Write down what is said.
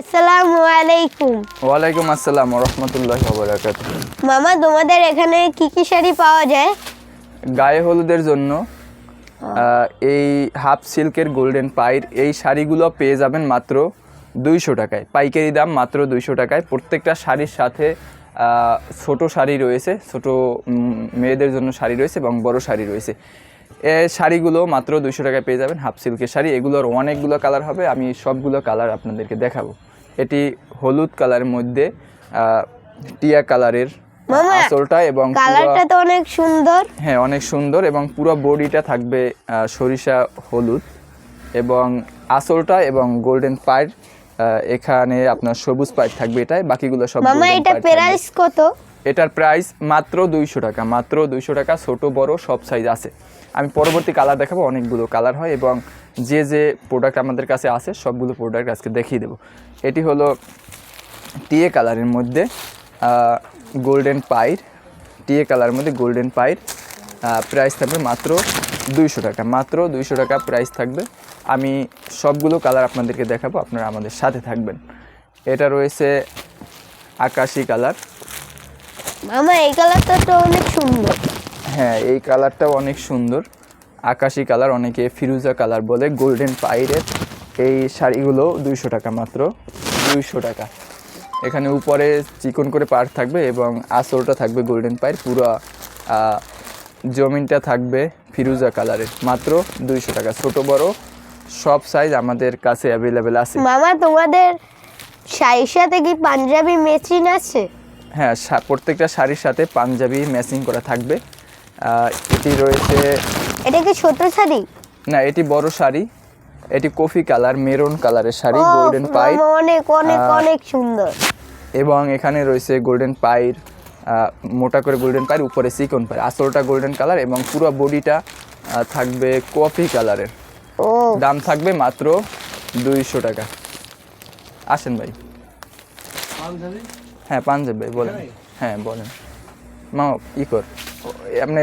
আসসালামু আলাইকুম। ওয়ালাইকুম আসসালাম রহমতুল্লাহ বরাকাত মামা তোমাদের এখানে কি কি শাড়ি পাওয়া যায়? গায়ে হলুদের জন্য এই হাফ সিল্কের গোল্ডেন পাইর এই শাড়িগুলো পেয়ে যাবেন মাত্র দুইশো টাকায়। পাইকারি দাম মাত্র দুইশো টাকায়। প্রত্যেকটা শাড়ির সাথে ছোট শাড়ি রয়েছে ছোট মেয়েদের জন্য শাড়ি রয়েছে এবং বড় শাড়ি রয়েছে। এই শাড়িগুলো মাত্র দুইশো টাকায় পেয়ে যাবেন হাফ সিল্কের শাড়ি। এগুলোর অনেকগুলো কালার হবে আমি সবগুলো কালার আপনাদেরকে দেখাবো। এটি হলুদ কালারের মধ্যে টিয়া কালারের আসলটা এবং কালারটা তো অনেক সুন্দর। হ্যাঁ অনেক সুন্দর এবং পুরো বডিটা থাকবে সরিষা হলুদ এবং আসলটা এবং গোল্ডেন পাইট এখানে আপনার সবুজ পাইট থাকবে এটাই বাকিগুলো সব মামা এটা প্রাইস কত? এটার প্রাইস মাত্র দুইশো টাকা, মাত্র দুইশো টাকা, ছোট, বড়, সব সাইজ আছে। আমি পরবর্তী কালার দেখাবো, অনেকগুলো কালার হয় এবং যে যে প্রোডাক্ট আমাদের কাছে আছে, সবগুলো প্রোডাক্ট আজকে দেখিয়ে দেবো। এটি হলো টিএ কালারের মধ্যে গোল্ডেন পাইর টিএ কালারের মধ্যে গোল্ডেন পাইর প্রাইস থাকবে মাত্র দুইশো টাকা, মাত্র দুইশো টাকা প্রাইস থাকবে। আমি সবগুলো কালার আপনাদেরকে দেখাবো, আপনারা আমাদের সাথে থাকবেন। এটা রয়েছে আকাশি কালার মামা এই কালারটা তো অনেক সুন্দর। হ্যাঁ এই কালারটাও অনেক সুন্দর। আকাশি কালার অনেকে ফিরুজা কালার বলে গোল্ডেন পাইরের এই শাড়িগুলো দুইশো টাকা মাত্র দুইশো টাকা। এখানে উপরে চিকন করে পার থাকবে এবং আসলটা থাকবে গোল্ডেন পাইর পুরো জমিনটা থাকবে ফিরুজা কালারের মাত্র দুইশো টাকা। ছোট বড় সব সাইজ আমাদের কাছে অ্যাভেলেবেল আছে। মামা তোমাদের শাড়ির সাথে কি পাঞ্জাবি মেচিন আছে? হ্যাঁ শা- প্রত্যেকটা শাড়ির সাথে পাঞ্জাবি ম্যাচিং করা থাকবে। এটি রয়েছে এটা কি ছোট শাড়ি? না এটি বড় শাড়ি। এটি কফি কালার মেরুন কালারের শাড়ি গোল্ডেন পাইর অনেক অনেক অনেক সুন্দর। এবং এখানে রয়েছে গোল্ডেন পাইর মোটা করে গোল্ডেন পাইর উপরে সিকন পাইর আসলটা গোল্ডেন কালার এবং পুরো বডিটা থাকবে কফি কালারের ও। দাম থাকবে মাত্র দুইশো টাকা। আসেন ভাই। হ্যাঁ পাঞ্জাব ভাই বলেন। হ্যাঁ। বলেন। মা ই কর। আপনি